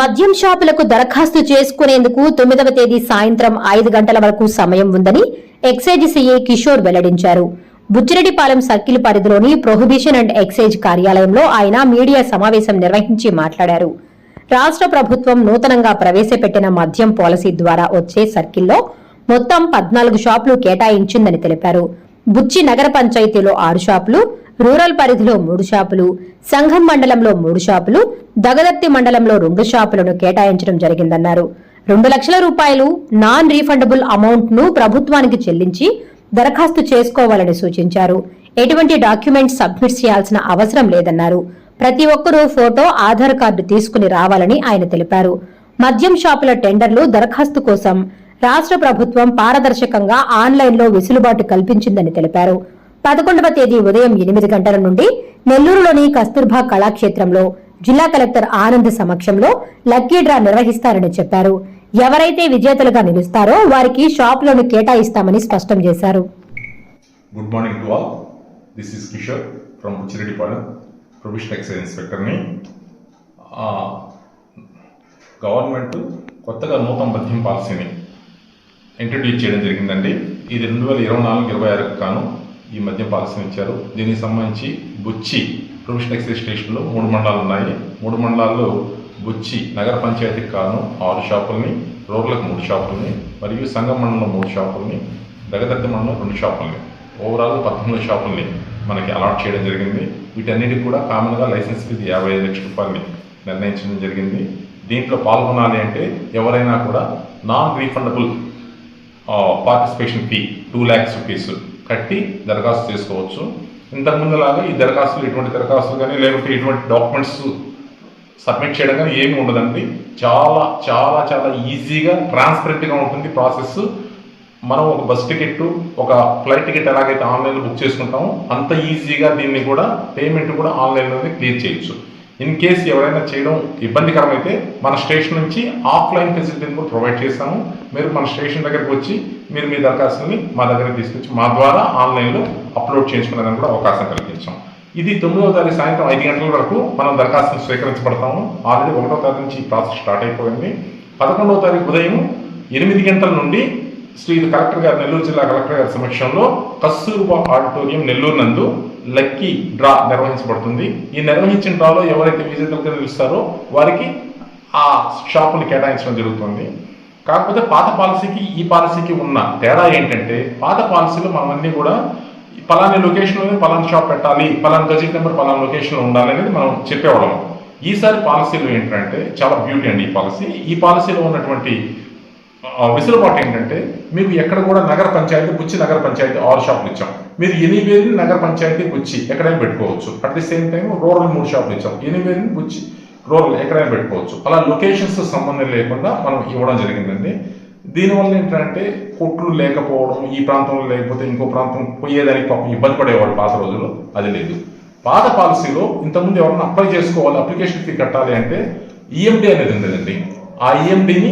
మద్యం షాపులకు దరఖాస్తు చేసుకునేందుకు తొమ్మిదవ తేదీ సాయంత్రం ఐదు గంటల వరకు సమయం ఉందని ఎక్సైజ్ సీఏ కిషోర్ వెల్లడించారు. బుచ్చిరెడ్డిపాలెం సర్కిల్ పరిధిలోని ప్రొహిబిషన్ అండ్ ఎక్సైజ్ కార్యాలయంలో ఆయన మీడియా సమావేశం నిర్వహించి మాట్లాడారు. రాష్ట్ర ప్రభుత్వం నూతనంగా ప్రవేశపెట్టిన మద్యం పాలసీ ద్వారా వచ్చే సర్కిల్లో మొత్తం పద్నాలుగు షాపులు కేటాయించిందని తెలిపారు. బుచ్చి నగర పంచాయతీలో ఆరు షాపులు రూరల్ పరిధిలో మూడు షాపులు సంఘం మండలంలో మూడు షాపులు దగదత్తి మండలంలో రెండు షాపులను కేటాయించడం జరిగిందన్నారు. రెండు లక్షల రూపాయలు నాన్ రీఫండబుల్ అమౌంట్ను ప్రభుత్వానికి చెల్లించి దరఖాస్తు చేసుకోవాలని సూచించారు. ఎటువంటి డాక్యుమెంట్స్ సబ్మిట్ చేయాల్సిన అవసరం లేదన్నారు. ప్రతి ఒక్కరూ ఫోటో ఆధార్ కార్డు తీసుకుని రావాలని ఆయన తెలిపారు. మద్యం షాపుల టెండర్లు దరఖాస్తు కోసం రాష్ట్ర ప్రభుత్వం పారదర్శకంగా ఆన్లైన్లో వెసులుబాటు కల్పించిందని తెలిపారు. పదకొండవ తేదీ ఉదయం ఎనిమిది గంటల నుండి నెల్లూరులోని కస్తూర్బా కళాక్షేత్రంలో జిల్లా కలెక్టర్ ఆనంద్ సమక్షంలో లక్కీ డ్రా నిర్వహిస్తారని చెప్పారు. ఎవరైతే విజేతలుగా నిలుస్తారో వారికి షాపులను కేటాయిస్తామని స్పష్టం చేశారు. Good morning to all this is Kishore from Buchireddypalem provision excise ఇన్స్పెక్టర్ని government కొత్తగా నూతన మద్యం పాలసీని ఇంట్రడ్యూస్ చేయడం జరిగిందండి. ఇది రెండు వేల ఇరవై నాలుగు ఇరవై ఆరుకు కాను ఈ మధ్య పాలసీని ఇచ్చారు. దీనికి సంబంధించి బుచ్చి ప్రొవిషన్ ఎక్సైజ్ స్టేషన్లో మూడు మండలాలు ఉన్నాయి. మూడు మండలాల్లో బుచ్చి నగర పంచాయతీకి కాను ఆరు షాపుల్ని రోడ్లకు మూడు షాపుల్ని మరియు సంగం మండలంలో మూడు షాపుల్ని దగదత్తి మండలం రెండు షాపుల్ని. ఓవరాల్ పద్దెనిమిది షాపుల్ని మనకి అలాట్ చేయడం జరిగింది. వీటన్నిటికి కూడా కామన్గా లైసెన్స్ ఫీజు యాభై ఐదు లక్షల రూపాయలని నిర్ణయించడం జరిగింది. దీంట్లో పాల్గొనాలి అంటే ఎవరైనా కూడా non refundable participation fee two lakhs rupees కట్టి దరఖాస్తు చేసుకోవచ్చు. ఇంతకుముందులాగా ఈ దరఖాస్తులు ఎటువంటి దరఖాస్తులు కానీ లేకపోతే ఎటువంటి డాక్యుమెంట్స్ సబ్మిట్ చేయడం కానీ ఏమి ఉండదండి. చాలా చాలా చాలా ఈజీగా ట్రాన్స్పరెంట్గా ఉంటుంది ప్రాసెస్. మనం ఒక బస్ టికెట్ ఒక ఫ్లైట్ టికెట్ ఎలాగైతే ఆన్లైన్లో బుక్ చేసుకుంటామో అంత ఈజీగా దీన్ని కూడా పేమెంట్ కూడా ఆన్లైన్లోనే క్లియర్ చేయొచ్చు. ఇన్ కేసు ఎవరైనా చేయడం ఇబ్బందికరమైతే మన స్టేషన్ నుంచి ఆఫ్లైన్ ఫెసిలిటీని కూడా ప్రొవైడ్ చేస్తాము. మీరు మన స్టేషన్ దగ్గరకు వచ్చి మీరు మీ దరఖాస్తుని మా దగ్గర తీసుకొచ్చి మా ద్వారా ఆన్లైన్లో అప్లోడ్ చేయించుకునేదానికి కూడా అవకాశం కల్పించాం. ఇది తొమ్మిదవ తారీఖు సాయంత్రం ఐదు గంటల వరకు మనం దరఖాస్తును స్వీకరించబడతాము. ఆల్రెడీ ఒకటో తారీఖు నుంచి ఈ ప్రాసెస్ స్టార్ట్ అయిపోయింది. పదకొండవ తారీఖు ఉదయం ఎనిమిది గంటల నుండి శ్రీ కలెక్టర్ గారు నెల్లూరు జిల్లా కలెక్టర్ గారి సమక్షంలో కస్తూర్బా ఆడిటోరియం నెల్లూరు నందు లక్కీ డ్రా నిర్వహించబడుతుంది. ఈ నిర్వహించిన డ్రాలో ఎవరైతే విజేతలుగా నిలుస్తారో వారికి ఆ షాపుని కేటాయించడం జరుగుతుంది. కాకపోతే పాత పాలసీకి ఈ పాలసీకి ఉన్న తేడా ఏంటంటే పాత పాలసీలో మనమన్నీ కూడా పలాని లొకేషన్లోనే పలానా షాప్ పెట్టాలి పలానా గజెట్ నెంబర్ పలానా లొకేషన్లో ఉండాలి అనేది మనం చెప్పేవాళ్ళం. ఈసారి పాలసీలు ఏంటంటే చాలా బ్యూటీ అండి ఈ పాలసీ. ఈ పాలసీలో ఉన్నటువంటి వెసులుబాటు ఏంటంటే మీకు ఎక్కడ కూడా నగర పంచాయతీ బుచ్చి నగర పంచాయతీ ఆరు షాపులు ఇచ్చాం. మీరు ఎనివేరిని నగర పంచాయతీ బుచ్చి ఎక్కడైనా పెట్టుకోవచ్చు. At the same time rural మూడు షాపులు ఇచ్చాం. ఎనివేరిని బుచ్చి రూరల్ ఎక్కడైనా పెట్టుకోవచ్చు. అలా లొకేషన్స్ సంబంధం లేకుండా మనం ఇవ్వడం జరిగిందండి. దీనివల్ల ఏంటంటే కొట్లు లేకపోవడం ఈ ప్రాంతంలో లేకపోతే ఇంకో ప్రాంతం పోయేదానికి పాపం ఇబ్బంది పడేవాళ్ళు పాత రోజుల్లో అది లేదు. పాత పాలసీలో ఇంతకుముందు ఎవరైనా అప్లై చేసుకోవాలి అప్లికేషన్ ఫీ కట్టాలి అంటే ఈఎండి అనేది ఉండేదండి. ఆ ఈఎండిని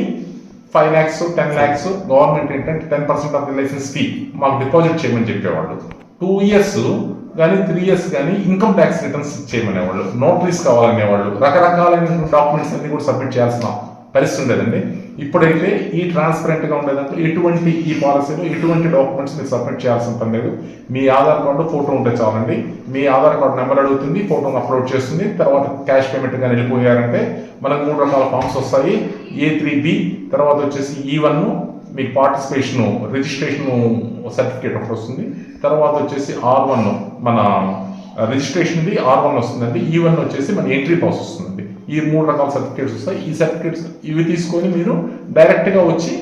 five lakhs ten lakhs government ఏంటంటే ten percent of the licence fee మాకు డిపాజిట్ చేయమని చెప్పేవాళ్ళు. టూ ఇయర్స్ కానీ త్రీ ఇయర్స్ కానీ ఇన్కమ్ ట్యాక్స్ రిటర్న్స్ చేయమనేవాళ్ళు నోటరీస్ కావాలనేవాళ్ళు. రకరకాలైన డాక్యుమెంట్స్ అన్ని కూడా సబ్మిట్ చేయాల్సిన పరిస్థితి ఉండేదండి. ఇప్పుడైతే ఈ ట్రాన్స్పరెంట్గా ఉండేదంటే ఎటువంటి ఈ పాలసీలో ఎటువంటి డాక్యుమెంట్స్ మీరు సబ్మిట్ చేయాల్సిన పని లేదు. మీ ఆధార్ కార్డు ఫోటో ఉంటే చాలండి. మీ ఆధార్ కార్డు నెంబర్ అడుగుతుంది ఫోటోని అప్లోడ్ చేస్తుంది. తర్వాత క్యాష్ పేమెంట్గా వెళ్ళిపోయారంటే మనకు మూడు రకాల ఫామ్స్ వస్తాయి. ఏ త్రీ బి తర్వాత వచ్చేసి e ఈ వన్ మీకు పార్టిసిపేషన్ రిజిస్ట్రేషన్ సర్టిఫికేట్ ఒకటి వస్తుంది. తర్వాత వచ్చేసి ఆర్ వన్ మన రిజిస్ట్రేషన్ది ఆర్ వన్ వస్తుందండి. E ఈ వన్ వచ్చేసి మన ఎంట్రీ పాస్ వస్తుందండి. ఈ మూడు రకాల సర్టిఫికేట్స్ వస్తాయి. ఈ సర్టిఫికేట్స్ ఇవి తీసుకొని మీరు డైరెక్ట్గా వచ్చి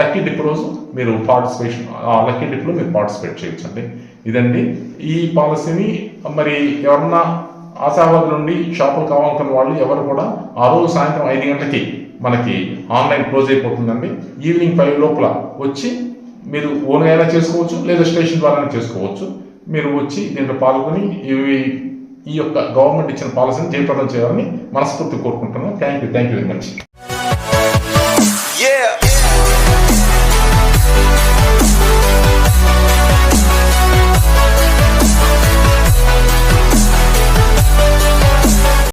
లక్కీ డిప్ రోజు మీరు పార్టిసిపేషన్ లక్కీ డిప్లో మీరు పార్టిసిపేట్ చేయొచ్చండి. ఇదండి. ఈ పాలసీని మరి ఎవరన్నా ఆశావాద్ నుండి షాపులు కావాలనుకున్న వాళ్ళు ఎవరు కూడా ఆ రోజు సాయంత్రం ఐదు గంటలకి మనకి ఆన్లైన్ క్లోజ్ అయిపోతుందండి. ఈవినింగ్ ఫైవ్ లోపల వచ్చి మీరు ఓన్గా అయినా చేసుకోవచ్చు లేదా స్టేషన్ ద్వారా చేసుకోవచ్చు. మీరు వచ్చి దీంట్లో పాల్గొని ఇవి ఈ యొక్క గవర్నమెంట్ ఇచ్చిన పాలసీని జయప్రదం చేయాలని మనస్ఫూర్తి కోరుకుంటున్నాను. Thank you thank you very much